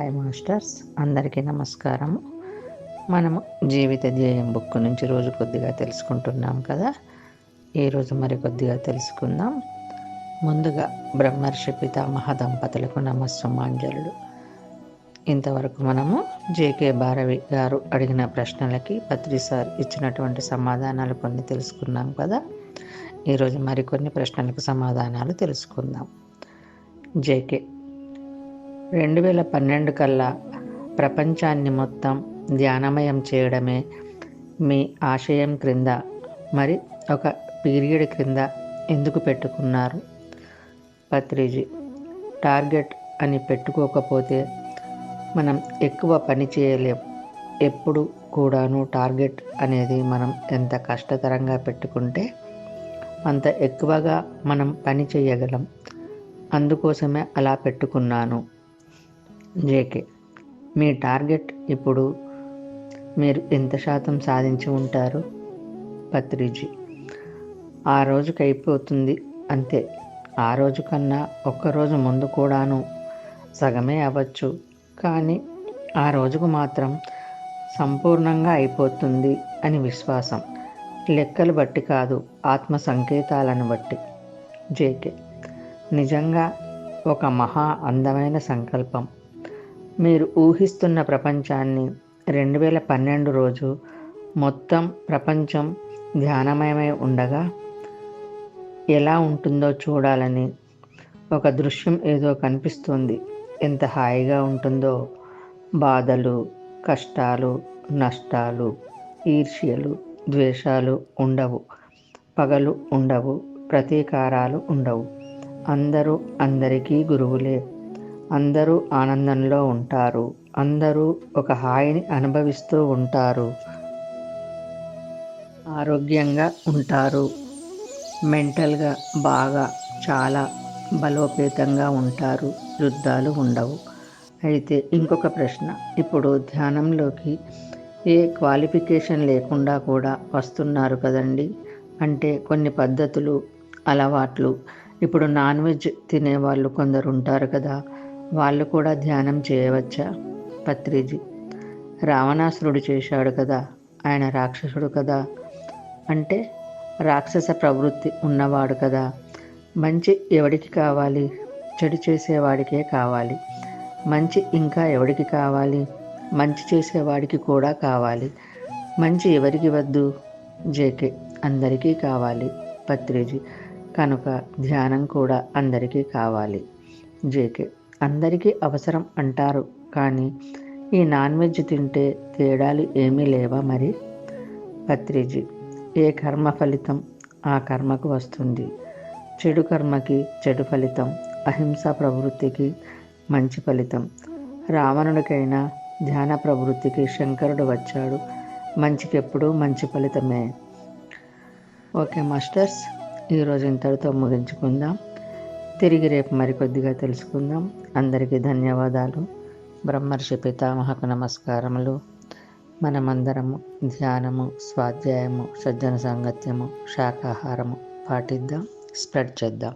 Hi masters అందరికీ నమస్కారం మనము జీవిత ధ్యేయం బుక్ నుంచి రోజు కొద్దిగా తెలుసుకుంటున్నాం కదా. ఈరోజు మరి కొద్దిగా తెలుసుకుందాం. ముందుగా బ్రహ్మర్షి పితామహ దంపతులకు నమస్సమాంజలు. ఇంతవరకు మనము జేకే భారవి గారు అడిగిన ప్రశ్నలకి పత్రిసార్ ఇచ్చినటువంటి సమాధానాలు కొన్ని తెలుసుకున్నాం కదా. ఈరోజు మరికొన్ని ప్రశ్నలకు సమాధానాలు తెలుసుకుందాం. జేకే రెండు వేల పన్నెండు కల్లా ప్రపంచాన్ని మొత్తం ధ్యానమయం చేయడమే మీ ఆశయం క్రింద మరి ఒక పీరియడ్ క్రింద ఎందుకు పెట్టుకున్నారు? పత్రిజీ. టార్గెట్ అని పెట్టుకోకపోతే మనం ఎక్కువ పని చేయలేం. ఎప్పుడు కూడాను టార్గెట్ అనేది మనం ఎంత కష్టతరంగా పెట్టుకుంటే అంత ఎక్కువగా మనం పని చేయగలం. అందుకోసమే అలా పెట్టుకున్నాను. జేకే మీ టార్గెట్ ఇప్పుడు మీరు ఎంత శాతం సాధించి ఉంటారు? పత్రిజీ. ఆ రోజుకి అయిపోతుంది అంతే. ఆ రోజు కన్నా ఒక్కరోజు ముందు కూడాను సగమే అవ్వచ్చు. కానీ ఆ రోజుకు మాత్రం సంపూర్ణంగా అయిపోతుంది అని విశ్వాసం. లెక్కలు బట్టి కాదు ఆత్మ సంకేతాలను బట్టి. జేకే నిజంగా ఒక మహా అందమైన సంకల్పం. మీరు ఊహిస్తున్న ప్రపంచాన్ని రెండు వేల పన్నెండు రోజు మొత్తం ప్రపంచం ధ్యానమయమై ఉండగా ఎలా ఉంటుందో చూడాలని ఒక దృశ్యం ఏదో కనిపిస్తుంది. ఎంత హాయిగా ఉంటుందో. బాధలు కష్టాలు నష్టాలు ఈర్ష్యలు ద్వేషాలు ఉండవు. పగలు ఉండవు ప్రతీకారాలు ఉండవు. అందరూ అందరికీ గురువులే. అందరూ ఆనందంలో ఉంటారు. అందరూ ఒక హాయిని అనుభవిస్తూ ఉంటారు. ఆరోగ్యంగా ఉంటారు. మెంటల్గా బాగా చాలా బలోపేతంగా ఉంటారు. యుద్ధాలు ఉండవు. అయితే ఇంకొక ప్రశ్న. ఇప్పుడు ధ్యానంలోకి ఏ క్వాలిఫికేషన్ లేకుండా కూడా వస్తున్నారు కదండి. అంటే కొన్ని పద్ధతులు అలవాట్లు. ఇప్పుడు నాన్ వెజ్ తినేవాళ్ళు కొందరు ఉంటారు కదా. వాళ్ళు కూడా ధ్యానం చేయవచ్చా? పత్రిజీ. రావణాసురుడు చేశాడు కదా? ఆయన రాక్షసుడు కదా? అంటే రాక్షస ప్రవృత్తి ఉన్నవాడు కదా? మంచి ఎవడికి కావాలి? చెడు చేసేవాడికే కావాలి. మంచి ఇంకా ఎవడికి కావాలి? మంచి చేసేవాడికి కూడా కావాలి. మంచి ఎవరికి వద్దు? జేకే అందరికీ కావాలి. పత్రిజీ. కనుక ధ్యానం కూడా అందరికీ కావాలి. జేకే. అందరికీ అవసరం అంటారు. కానీ ఈ నాన్ వెజ్ తింటే తేడాలు ఏమీ లేవా మరి? పత్రిజీ ఏ కర్మ ఫలితం ఆ కర్మకు వస్తుంది? చెడు కర్మకి చెడు ఫలితం అహింస ప్రవృత్తికి మంచి ఫలితం. రావణుడికైనా ధ్యాన ప్రవృత్తికి శంకరుడు వచ్చాడు. మంచికి ఎప్పుడూ మంచి ఫలితమే. ఓకే మాస్టర్స్ ఈరోజు ఇంతటితో ముగించుకుందాం. తిరిగి రేపు మరికొద్దిగా తెలుసుకుందాం. అందరికీ ధన్యవాదాలు. బ్రహ్మర్షి పితామహకు నమస్కారములు. మనమందరము ధ్యానము స్వాధ్యాయము సజ్జన సాంగత్యము శాకాహారము పాటిద్దాం. స్ప్రెడ్ చేద్దాం.